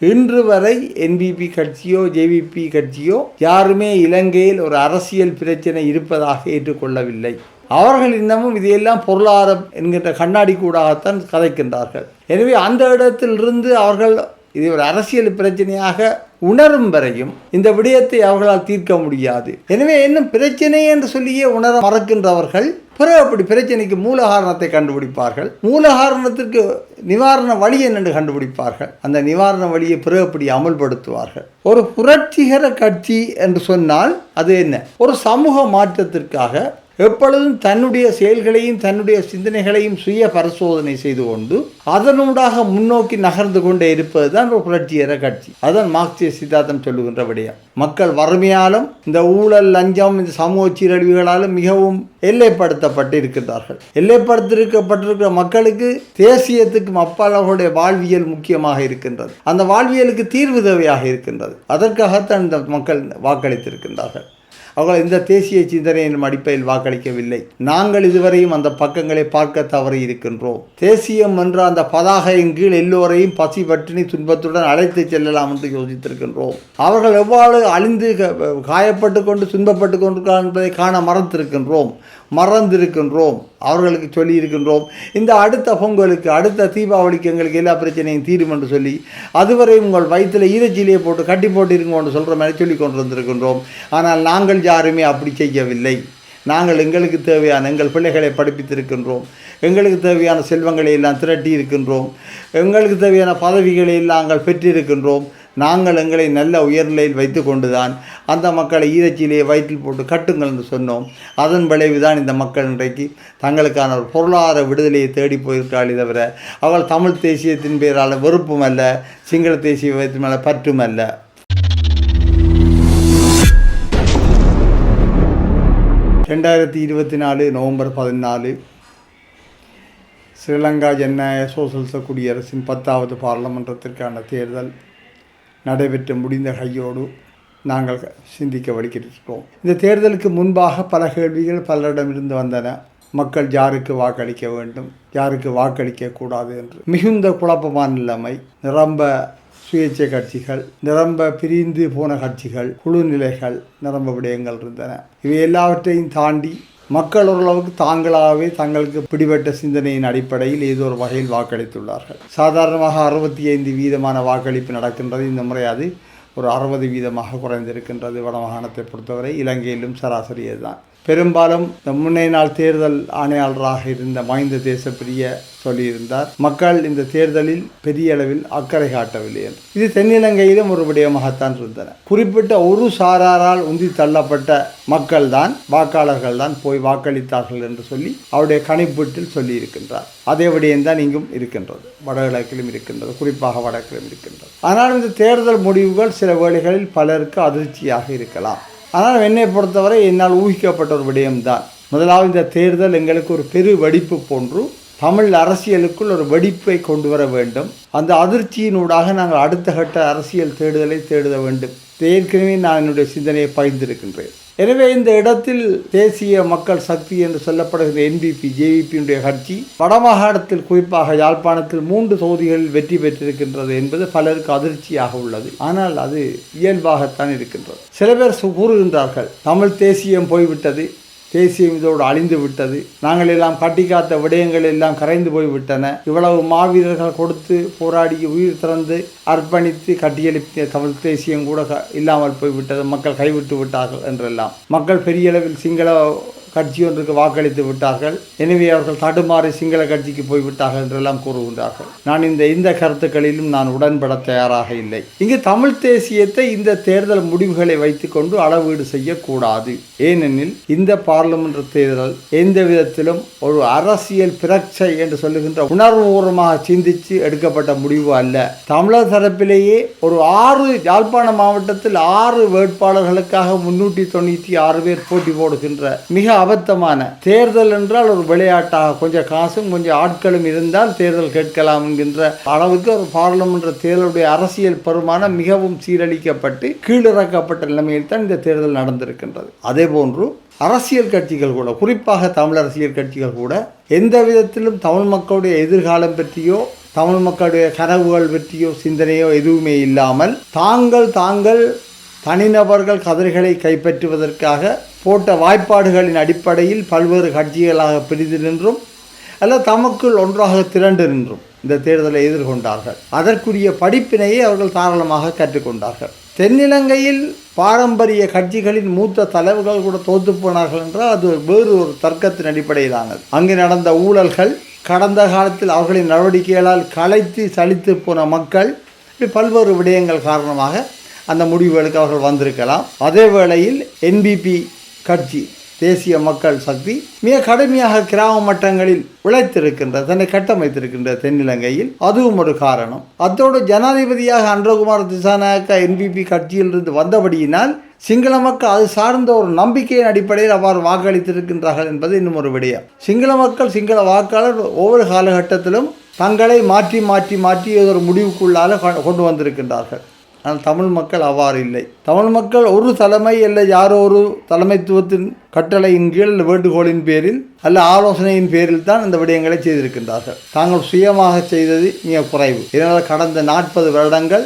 இன்று வரை NPP கட்சியோ JVP கட்சியோ யாருமே இலங்கையில் ஒரு அரசியல் பிரச்சனை இருப்பதாக ஏற்றுக்கொள்ளவில்லை. அவர்கள் இன்னமும் இதையெல்லாம் பொருளாதாரம் என்கின்ற கண்ணாடி கூடாகத்தான் கதைக்கின்றார்கள். எனவே அந்த இடத்திலிருந்து அவர்கள் இது ஒரு அரசியல் பிரச்சனையாக உணரும் வரையும் இந்த விடயத்தை அவர்களால் தீர்க்க முடியாது. எனவே இன்னும் பிரச்சனை என்று சொல்லியே உணர மறக்கின்றவர்கள் பிறகு அப்படி பிரச்சனைக்கு மூல காரணத்தை கண்டுபிடிப்பார்கள். மூல காரணத்திற்கு நிவாரண வழி என்னென்று கண்டுபிடிப்பார்கள். அந்த நிவாரண வழியை பிறகு அப்படி அமல்படுத்துவார்கள். ஒரு புரட்சிகர கட்சி என்று சொன்னால் அது என்ன? ஒரு சமூக மாற்றத்திற்காக எப்பொழுதும் தன்னுடைய செயல்களையும் தன்னுடைய சிந்தனைகளையும் சுய பரிசோதனை செய்து கொண்டு அதனூடாக முன்னோக்கி நகர்ந்து கொண்டே இருப்பது தான் ஒரு புரட்சியர கட்சி. அதுதான் மார்க்சிய சித்தாந்தம் சொல்லுகின்ற விடயம் மக்கள் வறுமையாலும் இந்த ஊழல் லஞ்சம் இந்த சமூக சீரழிவுகளாலும் மிகவும் எல்லைப்படுத்தப்பட்டு இருக்கின்றார்கள் எல்லைப்படுத்திருக்கப்பட்டிருக்கிற மக்களுக்கு தேசியத்துக்கும் அப்பால் அவர்களுடைய வாழ்வியல் முக்கியமாக இருக்கின்றது. அந்த வாழ்வியலுக்கு தீர்வு தேவையாக இருக்கின்றது. அதற்காகத்தான் இந்த மக்கள் வாக்களித்திருக்கின்றார்கள். அவர்கள் இந்த தேசிய சிந்தனையின் அடிப்படையில் வாக்களிக்கவில்லை. நாங்கள் இதுவரையும் அந்த பக்கங்களை பார்க்க தவறி இருக்கின்றோம். தேசியம் என்ற அந்த பதாகையின் கீழ் எல்லோரையும் பசி பட்டினி துன்பத்துடன் அழைத்து செல்லலாம் என்று யோசித்திருக்கின்றோம். அவர்கள் எவ்வாறு அழிந்து க- காயப்பட்டு கொண்டு துன்பப்பட்டு கொண்டிருக்கிறார்கள் என்பதை காண மறந்திருக்கின்றோம். மறந்திருக்கின்றோம். அவர்களுக்கு சொல்லி இருக்கின்றோம் இந்த அடுத்த பொங்கலுக்கு அடுத்த தீபாவளிக்கு எங்களுக்கு எல்லா பிரச்சனையும் தீரும் என்று சொல்லி அதுவரை உங்கள் வயிற்றில் ஈரச்சிலையை போட்டு கட்டி போட்டு இருங்கன்னு சொல்கிற மாதிரி சொல்லி கொண்டு வந்திருக்கின்றோம் ஆனால் நாங்கள் யாருமே அப்படி செய்யவில்லை. நாங்கள் எங்களுக்கு தேவையான எங்கள் பிள்ளைகளை படிப்பித்திருக்கின்றோம். எங்களுக்கு தேவையான செல்வங்களை எல்லாம் திரட்டி இருக்கின்றோம் எங்களுக்கு தேவையான பதவிகளை எல்லாம் நாங்கள் பெற்றிருக்கின்றோம். நாங்கள் எங்களை நல்ல உயர்நிலையில் வைத்து கொண்டுதான் அந்த மக்களை ஈரச்சிலேயே வயிற்றில் போட்டு கட்டுங்கள் என்று சொன்னோம். அதன் விளைவு தான் இந்த மக்கள் இன்றைக்கு தங்களுக்கான ஒரு பொருளாதார விடுதலையை தேடி போயிருக்காளே தவிர அவள் தமிழ் தேசியத்தின் பேரால் வெறுப்பும் அல்ல சிங்கள தேசியத்தின் மேலே பற்றும் அல்ல ரெண்டாயிரத்தி இருபத்தி நாலு நவம்பர் பதினாலு ஸ்ரீலங்கா ஜனநாயக சோசலிச குடியரசின் பத்தாவது பாராளுமன்றத்திற்கான தேர்தல். நடைபெற்று முடிந்த கையோடு நாங்கள் சிந்திக்க வலிக்கின்றோம் இந்த தேர்தலுக்கு முன்பாக பல கேள்விகள் பலரிடமிருந்து வந்தன. மக்கள் யாருக்கு வாக்களிக்க வேண்டும்? யாருக்கு வாக்களிக்க கூடாது என்று. மிகுந்த குழப்பமான நிலைமை. நிரம்ப சுயேட்சை கட்சிகள் நிரம்ப பிரிந்து போன கட்சிகள் குழு நிலைகள் நிரம்ப விடயங்கள் இருந்தன. இவை எல்லாவற்றையும் தாண்டி மக்கள் ஓரளவுக்கு தாங்களாகவே தங்களுக்கு பிடிபட்ட சிந்தனையின் அடிப்படையில் ஏதோ ஒரு வகையில் வாக்களித்துள்ளார்கள். சாதாரணமாக அறுபத்தி ஐந்து வீதமான வாக்களிப்பு நடக்கின்றது. இந்த முறை அது ஒரு அறுபது வீதமாக குறைந்திருக்கின்றது. வடமாகாணத்தை பொறுத்தவரை இலங்கையிலும் சராசரி தான் பெரும்பாலும் இந்த முன்னே நாள் தேர்தல் ஆணையாளராக இருந்த மஹிந்த தேசப்பிரிய சொல்லியிருந்தார் மக்கள் இந்த தேர்தலில் பெரிய அளவில் அக்கறை காட்டவில்லை என்று. இது தென்னிலங்கையிலும் ஒரு விடயமாகத்தான் இருந்தன. குறிப்பிட்ட ஒரு சாராரால் உந்தி தள்ளப்பட்ட மக்கள் தான் வாக்காளர்கள் தான் போய் வாக்களித்தார்கள் என்று சொல்லி அவருடைய கணிப்பீட்டில் சொல்லியிருக்கின்றார். அதே விடயம்தான் இங்கும் இருக்கின்றது. வடகிழக்கிலும் இருக்கின்றது குறிப்பாக வடக்கிலும் இருக்கின்றது. ஆனால் இந்த தேர்தல் முடிவுகள் சில வேளைகளில் பலருக்கு அதிர்ச்சியாக இருக்கலாம். ஆனால் என்னை பொறுத்தவரை என்னால் ஊகிக்கப்பட்ட ஒரு விடயம்தான். முதலாவது இந்த தேர்தல் எங்களுக்கு ஒரு பெரு வெடிப்பு போன்று தமிழ் அரசியலுக்குள் ஒரு வெடிப்பை கொண்டு வர வேண்டும். அந்த அதிர்ச்சியினூடாக நாங்கள் அடுத்த கட்ட அரசியல் தேடுதலை தேடுத வேண்டும். ஏற்கனவே நான் என்னுடைய சிந்தனையை பகிர்ந்திருக்கின்றேன். எனவே இந்த இடத்தில் தேசிய மக்கள் சக்தி என்று சொல்லப்படுகிற என்பிபி ஜேவிபியினுடைய கட்சி வடமாகாணத்தில் குறிப்பாக யாழ்ப்பாணத்தில் மூன்று தொகுதிகளில் வெற்றி பெற்றிருக்கின்றது என்பது பலருக்கு அதிர்ச்சியாக உள்ளது. ஆனால் அது இயல்பாகத்தான் இருக்கின்றது. சில பேர் சு- கூறுகின்றார்கள் தமிழ் தேசியம் போய்விட்டது தேசியம் இதோடு அழிந்து விட்டது. நாங்கள் எல்லாம் கட்டி காத்த விடயங்கள் எல்லாம் கரைந்து போய்விட்டன இவ்வளவு மாவீரர்கள் கொடுத்து போராடி உயிர் திறந்து அர்ப்பணித்து கட்டியெழுப்பிய தமிழ் தேசியம் கூட க- இல்லாமல் போய்விட்டது. மக்கள் கைவிட்டு விட்டார்கள் என்றெல்லாம். மக்கள் பெரிய அளவில் சிங்கள கட்சி ஒன்றுக்கு வாக்களித்து விட்டார்கள். எனவே அவர்கள் தடுமாறி சிங்கள கட்சிக்கு போய்விட்டார்கள் என்றெல்லாம் கூறுகின்றார்கள். நான் இந்த இந்த கருத்துக்களிலும் நான் உடன்பட தயாராக இல்லை. இங்கு தமிழ் தேசியத்தை இந்த தேர்தல் முடிவுகளை வைத்துக்கொண்டு அளவீடு செய்யக்கூடாது. ஏனெனில் இந்த பார்லிமெண்ட் தேர்தல் எந்த விதத்திலும் ஒரு அரசியல் பிரச்சை என்று சொல்லுகின்ற உணர்வுபூர்வமாக சிந்தித்து எடுக்கப்பட்ட முடிவு அல்ல. தமிழர் தரப்பிலேயே ஒரு ஆறு யாழ்ப்பாண மாவட்டத்தில் ஆறு வேட்பாளர்களுக்காக முன்னூற்றி தொண்ணூற்றி ஆறு பேர் போட்டி போடுகின்ற மிக அபத்தமான. தேர்தல் என்றால் ஒரு விளையாட்டாக கொஞ்சம் காசும் கொஞ்சம் ஆட்களும் இருந்தால் தேர்தல் கேட்கலாம் என்கின்ற அளவுக்கு ஒரு பாராளுமன்ற தேர்தலுடைய அரசியல் பெருமானம் மிகவும் சீரழிக்கப்பட்டு கீழிறக்கப்பட்ட நிலைமையில் தான் இந்த தேர்தல் நடந்திருக்கின்றது. அதே போன்று அரசியல் கட்சிகள் கூட குறிப்பாக தமிழ் அரசியல் கட்சிகள் கூட எந்த விதத்திலும் தமிழ் மக்களுடைய எதிர்காலம் பற்றியோ தமிழ் மக்களுடைய கனவுகள் பற்றியோ சிந்தனையோ எதுவுமே இல்லாமல் தாங்கள் தாங்கள் தனிநபர்கள் கதிர்களை கைப்பற்றுவதற்காக போட்ட வாய்ப்பாடுகளின் அடிப்படையில் பல்வேறு கட்சிகளாக பிரிந்து நின்றும் அல்ல தமக்குள் ஒன்றாக திரண்டு நின்றும் இந்த தேர்தலை எதிர்கொண்டார்கள். அதற்குரிய படிப்பினையை அவர்கள் தாராளமாக கற்றுக்கொண்டார்கள். தென்னிலங்கையில் பாரம்பரிய கட்சிகளின் மூத்த தலைவர்கள் கூட தோத்து போனார்கள் என்றால் அது வேறு ஒரு தர்க்கத்தின் அடிப்படையிலானது. அங்கு நடந்த ஊழல்கள் கடந்த காலத்தில் அவர்களின் நடவடிக்கைகளால் கலைத்து சலித்து போன மக்கள் இப்படி பல்வேறு விடயங்கள் காரணமாக அந்த முடிவுகளுக்கு அவர்கள் வந்திருக்கலாம். அதே வேளையில் என்பிபி கட்சி தேசிய மக்கள் சக்தி மிக கடுமையாக கிராம மட்டங்களில் உழைத்திருக்கின்ற தன்னை கட்டமைத்திருக்கின்ற தென்னிலங்கையில். அதுவும் ஒரு காரணம். அத்தோடு ஜனாதிபதியாக அன்றகுமார் திசாநாயக்க என்பிபி கட்சியிலிருந்து வந்தபடியினால் சிங்கள மக்கள் அது சார்ந்த ஒரு நம்பிக்கையின் அடிப்படையில் அவ்வாறு வாக்களித்திருக்கின்றார்கள் என்பது இன்னும் ஒரு விடயம். சிங்கள மக்கள் சிங்கள வாக்காளர் ஒவ்வொரு காலகட்டத்திலும் தங்களை மாற்றி மாற்றி மாற்றி ஒரு முடிவுக்குள்ளால கொண்டு வந்திருக்கின்றார்கள். ஆனால் தமிழ் மக்கள் அவ்வாறு இல்லை. தமிழ் மக்கள் ஒரு தலைமை இல்லை யாரோ ஒரு தலைமைத்துவத்தின் கட்டளையின் கீழ் அல்ல வேண்டுகோளின் பேரில் அல்ல ஆலோசனையின் பேரில் தான் இந்த விடயங்களை செய்திருக்கின்றார்கள். தாங்கள் சுயமாக செய்தது மிக குறைவு. இதனால் கடந்த நாற்பது வருடங்கள்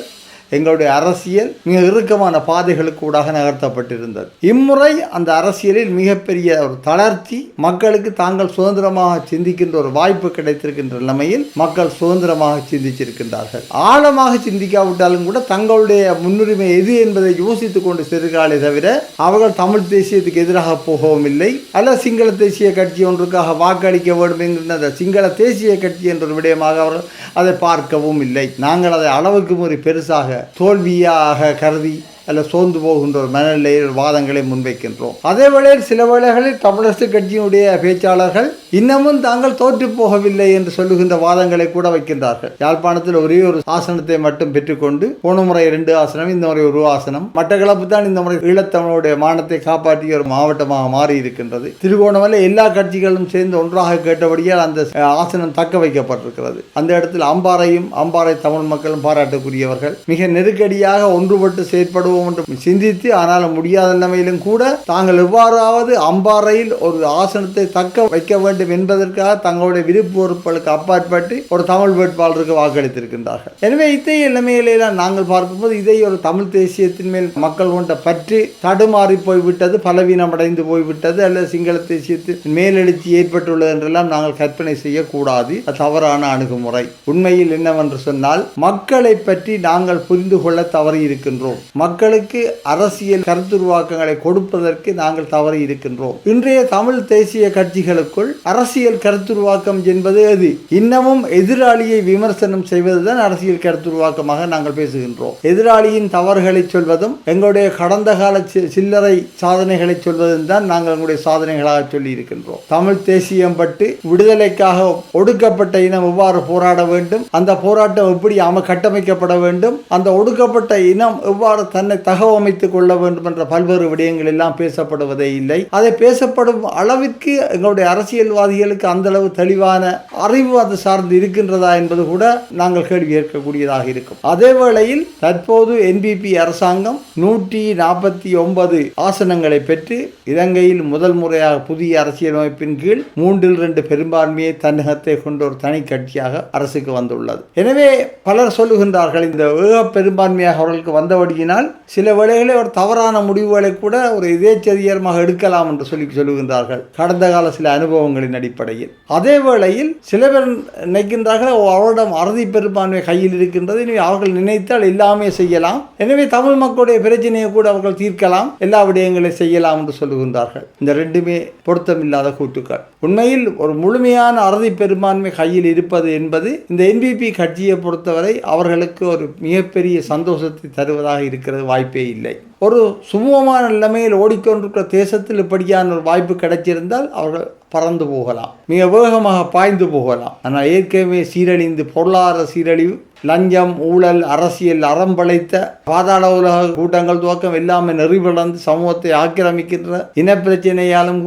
எங்களுடைய அரசியல் மிக இறுக்கமான பாதைகளுக்கு ஊடாக நகர்த்தப்பட்டிருந்தது. இம்முறை அந்த அரசியலில் மிகப்பெரிய ஒரு தளர்ச்சி மக்களுக்கு தாங்கள் சுதந்திரமாக சிந்திக்கின்ற ஒரு வாய்ப்பு கிடைத்திருக்கின்ற நிலைமையில் மக்கள் சுதந்திரமாக சிந்திச்சிருக்கின்றார்கள். ஆழமாக சிந்திக்காவிட்டாலும் கூட தங்களுடைய முன்னுரிமை எது என்பதை யோசித்துக் கொண்டு செல்கிறார்களே தவிர அவர்கள் தமிழ் தேசியத்துக்கு எதிராக போகவும் இல்லை. அல்ல சிங்கள தேசிய கட்சி ஒன்றுக்காக வாக்களிக்க வேண்டும் என்கின்ற அந்த சிங்கள தேசிய கட்சி என்ற ஒரு விடயமாக அவர்கள் அதை பார்க்கவும் இல்லை. நாங்கள் அதை அளவுக்கு ஒரு பெருசாக தோல்வியாக கருதி அல்ல சோர்ந்து போகின்ற ஒரு மனநிலையில் வாதங்களை முன்வைக்கின்றோம். அதே வேளையில் சில வேளைகளில் தமிழரசு கட்சியினுடைய பேச்சாளர்கள் இன்னமும் தாங்கள் தோற்று போகவில்லை என்று சொல்லுகின்ற வாதங்களை கூட வைக்கின்றார்கள். யாழ்ப்பாணத்தில் ஒரே ஒரு ஆசனத்தை மட்டும் பெற்றுக்கொண்டு போன முறை இரண்டு ஆசனம் இந்த முறை ஒரு ஆசனம். மட்டக்களப்பு தான் இந்த முறை ஈழத்தமிழுடைய மானத்தை காப்பாற்றிய ஒரு மாவட்டமாக மாறி இருக்கின்றது திருகோணமலை எல்லா கட்சிகளும் சேர்ந்து ஒன்றாக கேட்டபடியால் அந்த ஆசனம் தக்க வைக்கப்பட்டிருக்கிறது. அந்த இடத்தில் அம்பாறையும் அம்பாறை தமிழ் மக்களும் பாராட்டக்கூடியவர்கள் மிக நெருக்கடியாக ஒன்றுபட்டு செயற்படுவோம் என்று சிந்தித்து ஆனால் முடியாத நிலைமையிலும் கூட தாங்கள் எவ்வாறாவது அம்பாறையில் ஒரு ஆசனத்தை தக்க வைக்க வேண்டும் என்பதற்காக தங்களுடைய விருப்பு பொறுப்புகளுக்கு அப்பாற்பட்டு ஒரு தமிழ் வேட்பாளருக்கு வாக்களித்திருக்கின்றார்கள். எனவே இத்தகைய நிலைமையிலாம் நாங்கள் பார்க்கும்போது இதை ஒரு தமிழ் தேசியத்தின் மேல் மக்கள் கொண்ட பற்றி தடுமாறி போய்விட்டது பலவீனமடைந்து போய்விட்டது அல்லது சிங்கள தேசியத்தில் மேலெழுச்சி ஏற்பட்டுள்ளது என்றெல்லாம் நாங்கள் கற்பனை செய்யக்கூடாது. அது தவறான அணுகுமுறை. உண்மையில் என்னவென்று சொன்னால் மக்களை பற்றி நாங்கள் புரிந்து கொள்ள தவறி இருக்கின்றோம் மக்கள் மக்களுக்கு அரசியல் கருத்துருவாக்கங்களை கொடுப்பதற்கு நாங்கள் தவறி இருக்கின்றோம். இன்றைய தமிழ் தேசிய கட்சிகளுக்குள் அரசியல் கருத்துருவாக்கம் என்பது எது? இன்னமும் எதிராளியை விமர்சனம் செய்வதுதான் அரசியல் கருத்துருவாக்கமாக நாங்கள் பேசுகின்றோம். எதிராளியின் தவறுகளை சொல்வதும் எங்களுடைய கடந்த கால சி- சில்லறை சாதனைகளை சொல்வதும் தான் நாங்கள் எங்களுடைய சாதனைகளாக சொல்லி இருக்கின்றோம் தமிழ் தேசியம் பட்டு விடுதலைக்காக ஒடுக்கப்பட்ட இனம் எவ்வாறு போராட வேண்டும்? அந்த போராட்டம் எப்படி அம கட்டமைக்கப்பட வேண்டும்? அந்த ஒடுக்கப்பட்ட இனம் எவ்வாறு தன்னை தகவமைத்துக் கொள்ள வேண்டும் என்ற பல்வேறு விடயங்கள் எல்லாம் பேசப்படுவதே இல்லை. அதை பேசப்படும் அளவிற்கு எங்களுடைய அரசியல்வாதிகளுக்கு அந்த அளவு தெளிவான அறிவு அது சார்ந்து இருக்கின்றதா என்பது கூட நாங்கள் கேள்வி ஏற்கக்கூடியதாக இருக்கும். அதே வேளையில் தற்போது என்பிபி அரசாங்கம் நூற்றி நாற்பத்தி ஒன்பது ஆசனங்களை பெற்று இலங்கையில் முதல் முறையாக புதிய அரசியலமைப்பின் கீழ் மூன்றில் ரெண்டு பெரும்பான்மையை தன்னகத்தை கொண்ட ஒரு தனி கட்சியாக அரசுக்கு வந்துள்ளது. எனவே பலர் சொல்லுகின்றார்கள் இந்த ஏக பெரும்பான்மையாக அவர்களுக்கு வந்தபடியினால் சில வேளைகளில் ஒரு தவறான முடிவுகளை கூட ஒரு இதேச்சரியமாக எடுக்கலாம் என்று சொல்லி சொல்லுகின்றார்கள். கடந்த கால சில அனுபவங்களின் அடிப்படையில். அதே வேளையில் சில பேர் நினைக்கின்றார்கள் அவரிடம் அறுதி பெரும்பான்மை கையில் இருக்கின்றது. எனவே அவர்கள் நினைத்தால் எல்லாமே செய்யலாம். எனவே தமிழ் மக்களுடைய பிரச்சனையை கூட அவர்கள் தீர்க்கலாம். எல்லா விடயங்களையும் செய்யலாம் என்று சொல்லுகின்றார்கள். இந்த ரெண்டுமே பொருத்தமில்லாத கூட்டுக்கள் உண்மையில் ஒரு முழுமையான அறுதி பெரும்பான்மை கையில் இருப்பது என்பது இந்த என்பிபி கட்சியை பொறுத்தவரை அவர்களுக்கு ஒரு மிகப்பெரிய சந்தோஷத்தை தருவதாக இருக்கிறது வாய்ப்பே இல்லை. ஒரு சுமூகமான நிலைமையில் ஓடிக்கொண்டிருக்கிற தேசத்தில் இப்படியான ஒரு வாய்ப்பு கிடைச்சிருந்தால் அவர்கள் பறந்து போகலாம். மிக வேகமாக பாய்ந்து போகலாம். ஆனால் ஏற்கனவே சீரழிந்து பொருளாதார சீரழிவு லஞ்சம் ஊழல் அரசியல் அறம் படைத்த பாதாள உலக கூட்டங்கள் துவக்கம் எல்லாமே நெறிவிழந்து சமூகத்தை ஆக்கிரமிக்கின்ற இனப்பிரச்சனையாலும்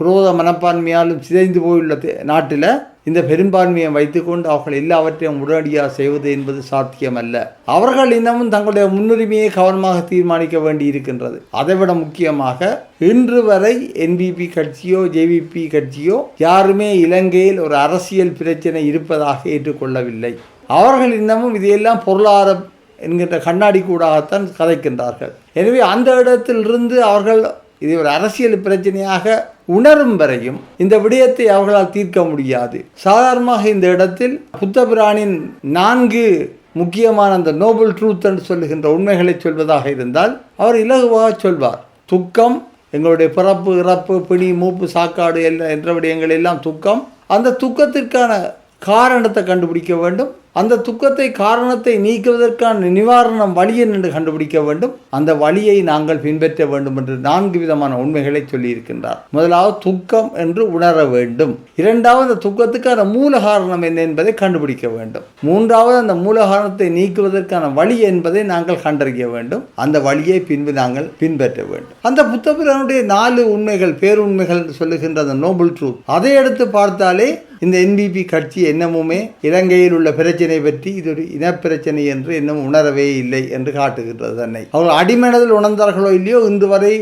குரோத மனப்பான்மையாலும் சிதைந்து போயுள்ள நாட்டில் இந்த பெரும்பான்மையை வைத்துக்கொண்டு அவர்கள் எல்லாவற்றையும் உடனடியாக செய்வது என்பது சாத்தியமல்ல. அவர்கள் இன்னமும் தங்களுடைய முன்னுரிமையை கவனமாக தீர்மானிக்க வேண்டும். இருக்கின்றது அதைவிட முக்கியமாக இன்று வரை என்பிபி கட்சியோ ஜேவிபி கட்சியோ யாருமே இலங்கையில் ஒரு அரசியல் பிரச்சனை இருப்பதாக ஏற்றுக்கொள்ளவில்லை. அவர்கள் இன்னமும் இதையெல்லாம் பொருளாதார என்கின்ற கண்ணாடி கூடாகத்தான் கதைக்கின்றார்கள். எனவே அந்த இடத்திலிருந்து அவர்கள் இது ஒரு அரசியல் பிரச்சனையாக உணரும் வரையும் இந்த விடயத்தை அவர்களால் தீர்க்க முடியாது. சாதாரணமாக இந்த இடத்தில் புத்தபிரானின் நான்கு முக்கியமான அந்த நோபல் ட்ரூத் என்று சொல்லுகின்ற உண்மைகளை சொல்வதாக இருந்தால் அவர் இலகுவாக சொல்வார். துக்கம் எங்களுடைய பிறப்பு இறப்பு பிணி மூப்பு சாக்காடு எல்லாம் என்ற விடயங்கள் எல்லாம் துக்கம். அந்த துக்கத்திற்கான காரணத்தை கண்டுபிடிக்க வேண்டும். அந்த துக்கத்தை காரணத்தை நீக்குவதற்கான நிவாரணம் வழி என்று கண்டுபிடிக்க வேண்டும். அந்த வழியை நாங்கள் பின்பற்ற வேண்டும் என்று நான்கு விதமான உண்மைகளை சொல்லியிருக்கின்றார். முதலாவது துக்கம் என்று உணர வேண்டும். இரண்டாவது அந்த துக்கத்துக்கான மூல காரணம் என்ன என்பதை கண்டுபிடிக்க வேண்டும். மூன்றாவது அந்த மூல காரணத்தை நீக்குவதற்கான வழி என்பதை நாங்கள் கண்டறிய வேண்டும். அந்த வழியை பின்பு நாங்கள் பின்பற்ற வேண்டும். அந்த புத்தபிரனுடைய நாலு உண்மைகள் பேருண்மைகள் என்று சொல்லுகின்ற அந்த நோபல் ட்ரூத் அதை எடுத்து பார்த்தாலே இந்த என்பிபி கட்சி என்னமுமே இலங்கையில் உள்ள பிரச்சனை பற்றி இது ஒரு இனப்பிரச்சனை என்று இன்னும் உணரவே இல்லை என்று காட்டுகின்றது தன்னை. அவர்கள் அடிமனதில் உணர்ந்தார்களோ இல்லையோ இன்று வரை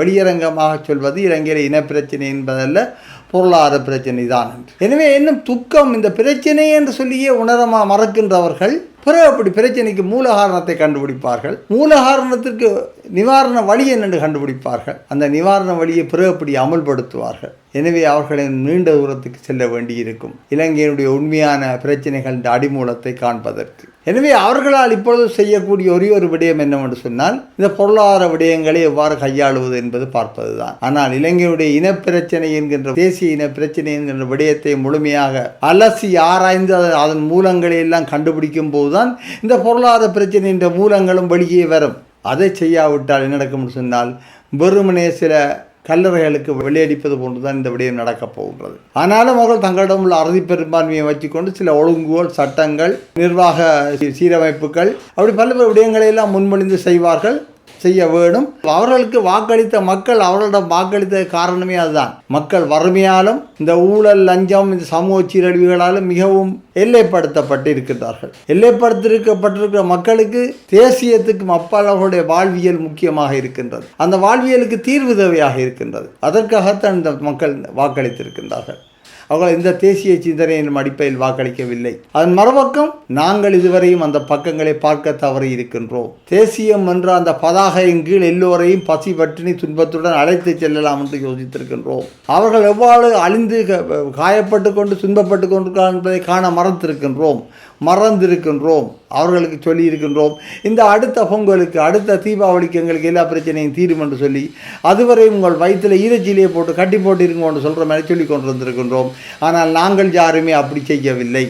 வெளியரங்கமாக சொல்வது இலங்கையில் இனப்பிரச்சனை என்பதல்ல பொருளாதார பிரச்சனை தான் என்று. எனவே இன்னும் துக்கம் இந்த பிரச்சனை என்று சொல்லியே உணரமா மறக்கின்றவர்கள் பிறகு அப்படி பிரச்சனைக்கு மூல காரணத்தை கண்டுபிடிப்பார்கள். மூல காரணத்திற்கு நிவாரண வழி என்னென்று கண்டுபிடிப்பார்கள்? அந்த நிவாரண வழியை பிறகுப்படி அமல்படுத்துவார்கள். எனவே அவர்களின் நீண்ட தூரத்துக்கு செல்ல வேண்டியிருக்கும். இலங்கையினுடைய உண்மையான பிரச்சனைகள் அடிமூலத்தை காண்பதற்கு. எனவே அவர்களால் இப்பொழுது செய்யக்கூடிய ஒரே ஒரு விடயம் என்னவென்று சொன்னால் இந்த பொருளாதார விடயங்களை எவ்வாறு கையாளுவது என்பது பார்ப்பதுதான். ஆனால் இலங்கையுடைய இனப்பிரச்சனை என்கின்ற தேசிய இன பிரச்சனை என்கின்ற விடயத்தை முழுமையாக அலசி ஆராய்ந்து அதன் மூலங்களை எல்லாம் கண்டுபிடிக்கும் போதுதான் இந்த பொருளாதார பிரச்சனையின் மூலங்களும் வெளியே வரும். அதை செய்யாவிட்டால் என்ன நடக்கும்னு சொன்னால் வெறுமனே சில கல்லறைகளுக்கு வெளியடிப்பது போன்றுதான் இந்த விடயம் நடக்கப் போகின்றது. ஆனாலும் அவர்கள் தங்களிடம் உள்ள அறுதி பெரும்பான்மையை வச்சுக்கொண்டு சில ஒழுங்குகள் சட்டங்கள் நிர்வாக சீ- சீரமைப்புகள் அப்படி பல்வேறு விடயங்களை எல்லாம் முன்மொழிந்து செய்வார்கள். செய்ய வேணும் அவர்களுக்கு வாக்களித்த மக்கள் அவர்களிடம் வாக்களித்த காரணமே அதுதான். மக்கள் வறுமையாலும் இந்த ஊழல் லஞ்சம் இந்த சமூக சீரழிவுகளாலும் மிகவும் எல்லைப்படுத்தப்பட்டு இருக்கின்றார்கள் எல்லைப்படுத்திருக்கப்பட்டிருக்கிற மக்களுக்கு தேசியத்துக்கும் அப்பால் அவர்களுடைய வாழ்வியல் முக்கியமாக இருக்கின்றது. அந்த வாழ்வியலுக்கு தீர்வு தேவையாக இருக்கின்றது. அதற்காகத்தான் இந்த மக்கள் வாக்களித்திருக்கின்றார்கள். அவர்கள் இந்த தேசிய சிந்தனையின் அடிப்படையில் வாக்களிக்கவில்லை. அதன் மறுபக்கம் நாங்கள் இதுவரையும் அந்த பக்கங்களை பார்க்க தவறி இருக்கின்றோம். தேசியம் என்ற அந்த பதாகையின் கீழ் எல்லோரையும் பசி பட்டினி துன்பத்துடன் அழைத்து செல்லலாம் என்று யோசித்திருக்கின்றோம். அவர்கள் எவ்வாறு அழிந்து க- காயப்பட்டு கொண்டு துன்பப்பட்டு கொண்டிருக்கிறார்கள் என்பதை காண மறந்திருக்கின்றோம். மறந்திருக்கின்றோம். அவர்களுக்கு சொல்லி இருக்கின்றோம் இந்த அடுத்த பொங்கலுக்கு அடுத்த தீபாவளிக்கு எங்களுக்கு எல்லா பிரச்சனையும் தீரும் என்று சொல்லி அதுவரை உங்கள் வயிற்றில் ஈரச்சிலையை போட்டு கட்டி போட்டு சொல்கிற மாதிரி சொல்லி கொண்டு வந்திருக்கின்றோம் ஆனால் நாங்கள் யாருமே அப்படி செய்யவில்லை.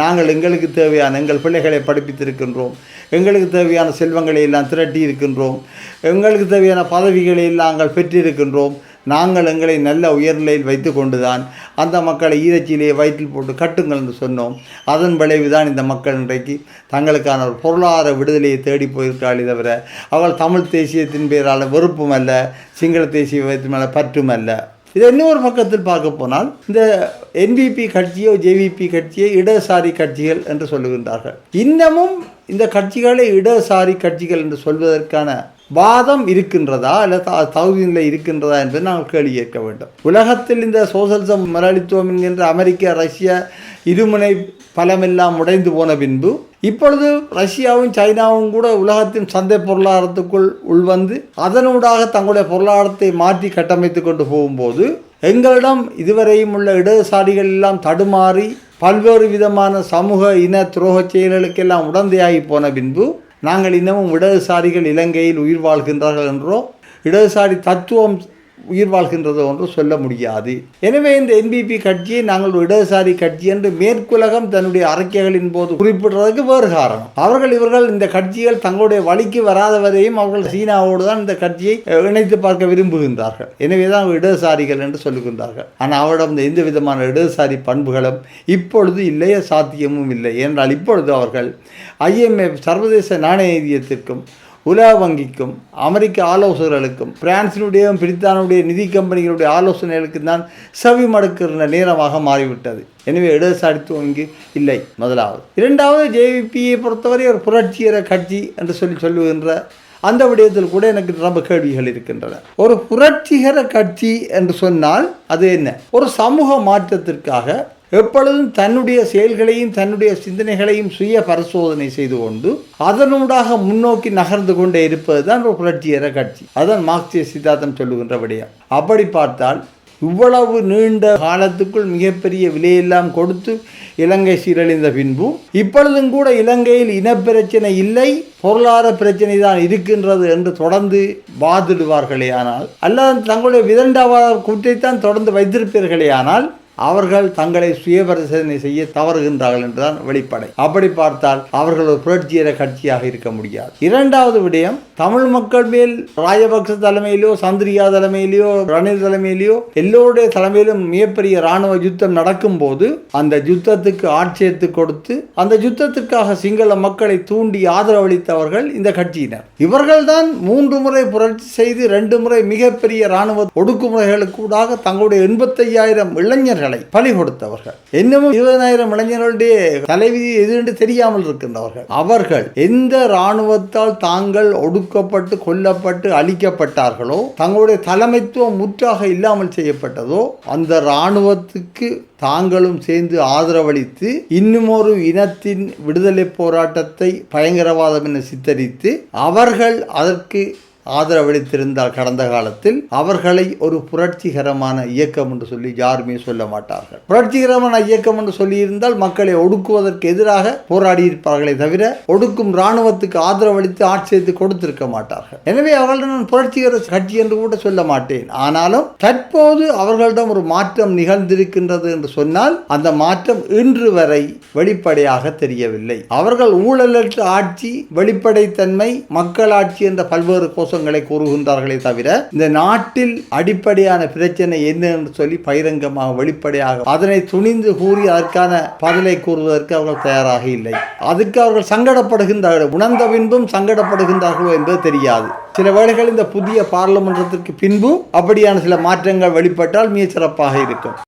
நாங்கள் எங்களுக்கு தேவையான எங்கள் பிள்ளைகளை படிப்பித்திருக்கின்றோம். எங்களுக்கு தேவையான செல்வங்களை எல்லாம் திரட்டி இருக்கின்றோம் எங்களுக்கு தேவையான பதவிகளை எல்லாம் நாங்கள் பெற்றிருக்கின்றோம். நாங்கள் எங்களை நல்ல உயர்நிலையில் வைத்து கொண்டுதான் அந்த மக்களை ஈரச்சிலேயே வயிற்றில் போட்டு கட்டுங்கள் என்று சொன்னோம். அதன் விளைவுதான் இந்த மக்கள் இன்றைக்கு தங்களுக்கான ஒரு பொருளாதார விடுதலையை தேடி போயிருக்காளே தவிர அவள் தமிழ் தேசியத்தின் பேரால் வெறுப்பும் அல்ல சிங்கள தேசியத்தின் மேலே பற்றும் அல்ல. இதை இன்னொரு பக்கத்தில் பார்க்க போனால் இந்த என்பிபி கட்சியோ ஜேவிபி கட்சியோ இடதுசாரி கட்சிகள் என்று சொல்லுகின்றார்கள். இன்னமும் இந்த கட்சிகளை இடதுசாரி கட்சிகள் என்று சொல்வதற்கான வாதம் இருக்கின்றதா அல்ல த- தகுதி நிலை இருக்கின்றதா என்பதை நாங்கள் கேள்வி கேட்க வேண்டும். உலகத்தில் இந்த சோசலிசம் முதலாளித்துவம் என்கின்ற அமெரிக்க ரஷ்ய இருமுனை பலமெல்லாம் உடைந்து போன பின்பு இப்பொழுது ரஷ்யாவும் சைனாவும் கூட உலகத்தின் சந்தை பொருளாதாரத்துக்குள் உள்வந்து அதனூடாக தங்களுடைய பொருளாதாரத்தை மாற்றி கட்டமைத்து கொண்டு போகும்போது எங்களிடம் இதுவரையும் உள்ள இடதுசாரிகள் எல்லாம் தடுமாறி பல்வேறு விதமான சமூக இன துரோகச் செயல்களுக்கெல்லாம் உடந்தையாகி போன பின்பு நாங்கள் இன்னமும் இடதுசாரிகள் இலங்கையில் உயிர் வாழ்கின்றார்கள் என்றோ இடதுசாரி தத்துவம் உயிர் வாழ்கின்றதோ என்று சொல்ல முடியாது. எனவே இந்த என்பிபி கட்சியை நாங்கள் ஒரு இடதுசாரி கட்சி என்று மேற்குலகம் தன்னுடைய அறிக்கைகளின் போது குறிப்பிடுறதுக்கு வேறு காரணம். அவர்கள் இவர்கள் இந்த கட்சிகள் தங்களுடைய வழிக்கு வராதவரையும் அவர்கள் சீனாவோடு தான் இந்த கட்சியை இணைத்து பார்க்க விரும்புகின்றார்கள். எனவே தான் அவங்க இடதுசாரிகள் என்று சொல்லுகின்றார்கள். ஆனால் அவரிடம் இந்த எந்த விதமான இடதுசாரி பண்புகளும் இப்பொழுது இல்லையே சாத்தியமும் இல்லை. என்றால் இப்பொழுது அவர்கள் ஐஎம்எஃப் சர்வதேச நாணய நிதியத்திற்கும் உலக வங்கிக்கும் அமெரிக்க ஆலோசகர்களுக்கும் பிரான்சினுடைய பிரித்தானுடைய நிதி கம்பெனிகளுடைய ஆலோசனைகளுக்கு தான் செவி மடுக்கிற நேரமாக மாறிவிட்டது. எனவே இடதுசாரித்துவம் இங்கு இல்லை. முதலாவது. இரண்டாவது ஜேவிபியை பொறுத்தவரை ஒரு புரட்சிகர கட்சி என்று சொல்லி சொல்லுகின்ற அந்த விடயத்தில் கூட எனக்கு ரொம்ப கேள்விகள் இருக்கின்றன. ஒரு புரட்சிகர கட்சி என்று சொன்னால் அது என்ன? ஒரு சமூக மாற்றத்திற்காக எப்பொழுதும் தன்னுடைய செயல்களையும் தன்னுடைய சிந்தனைகளையும் சுய பரிசோதனை செய்து கொண்டு அதனூடாக முன்னோக்கி நகர்ந்து கொண்டே இருப்பது தான் ஒரு புரட்சியர கட்சி. அதான் மார்க்சிய சித்தாந்தம் சொல்லுகின்ற விடயம் அப்படி பார்த்தால் இவ்வளவு நீண்ட காலத்துக்குள் மிகப்பெரிய விலையெல்லாம் கொடுத்து இலங்கை சீரழிந்த பின்பு இப்பொழுதும் கூட இலங்கையில் இனப்பிரச்சனை இல்லை பொருளாதார பிரச்சனை தான் இருக்கின்றது என்று தொடர்ந்து வாதிடுவார்களே ஆனால் அல்லது தங்களுடைய விதண்டாவாத கூற்றைத்தான் தொடர்ந்து வைத்திருப்பீர்களே ஆனால் அவர்கள் தங்களை சுயபரிசோதனை செய்ய தவறுகின்றார்கள் என்றுதான் வெளிப்படை. அப்படி பார்த்தால் அவர்கள் ஒரு புரட்சியர கட்சியாக இருக்க முடியாது. இரண்டாவது விடயம் தமிழ் மக்கள் மேல் ராஜபக்ச தலைமையிலோ சந்திரியா தலைமையிலோ ரணில் தலைமையிலோ எல்லோருடைய தலைமையிலும் மிகப்பெரிய இராணுவ யுத்தம் நடக்கும்போது அந்த யுத்தத்துக்கு ஆட்சேர்த்து கொடுத்து அந்த யுத்தத்திற்காக சிங்கள மக்களை தூண்டி ஆதரவளித்தவர்கள் இந்த கட்சியினர். இவர்கள்தான் மூன்று முறை புரட்சி செய்து ரெண்டு முறை மிகப்பெரிய ராணுவ ஒடுக்குமுறைகளுக்கு கூட தங்களுடைய எண்பத்தையாயிரம் இளைஞர்கள் பலி கொடுத்தவர்கள். இன்னமும் இருபதாயிரம் இளைஞர்களுடைய தலைவிதி எது என்று தெரியாமல் இருக்கின்றவர்கள். அவர்கள் எந்த இராணுவத்தால் தாங்கள் ஒடுக்கப்பட்டு கொல்லப்பட்டு அழிக்கப்பட்டார்களோ தங்களுடைய தலைமைத்துவம் முற்றாக இல்லாமல் செய்யப்பட்டதோ அந்த இராணுவத்துக்கு தாங்களும் சேர்ந்து ஆதரவளித்து இன்னுமொரு இனத்தின் விடுதலை போராட்டத்தை பயங்கரவாதம் என சித்தரித்து அவர்கள் அதற்கு ஆதரவளித்திருந்தால் கடந்த காலத்தில். அவர்களை ஒரு புரட்சிகரமான இயக்கம் என்று சொல்லி யாருமே சொல்ல மாட்டார்கள். புரட்சிகரமான இயக்கம் என்று சொல்லியிருந்தால் மக்களை ஒடுக்குவதற்கு எதிராக போராடி இருப்பார்களே தவிர ஒடுக்கும் இராணுவத்துக்கு ஆதரவளித்து ஆட்சியத்து கொடுத்திருக்க மாட்டார்கள். எனவே அவர்களிடம் நான் புரட்சிகர கட்சி என்று கூட சொல்ல மாட்டேன். ஆனாலும் தற்போது அவர்களிடம் ஒரு மாற்றம் நிகழ்ந்திருக்கின்றது என்று சொன்னால் அந்த மாற்றம் இன்று வரை வெளிப்படையாக தெரியவில்லை. அவர்கள் ஊழலற்ற ஆட்சி வெளிப்படைத்தன்மை மக்களாட்சி என்ற பல்வேறு கோஷங்களை கூறுகின்றார்களே தவிர இந்த நாட்டில் அடிப்படையான பிரச்சனை என்ன என்று சொல்லி பகிரங்கமாக வெளிப்படையாக அதனை துணிந்து கூறி அதற்கான பதிலை கூறுவதற்கு அவர்கள் தயாராக இல்லை. அதுக்கு அவர்கள் சங்கடப்படுகின்றார்கள் உணர்ந்த பின்பும் சங்கடப்படுகின்றார்களோ என்பது தெரியாது. சில வேளைகள் இந்த புதிய பாராளுமன்றத்திற்கு பின்பும் அப்படியான சில மாற்றங்கள் வெளிப்பட்டால் மிக சிறப்பாக இருக்கும்.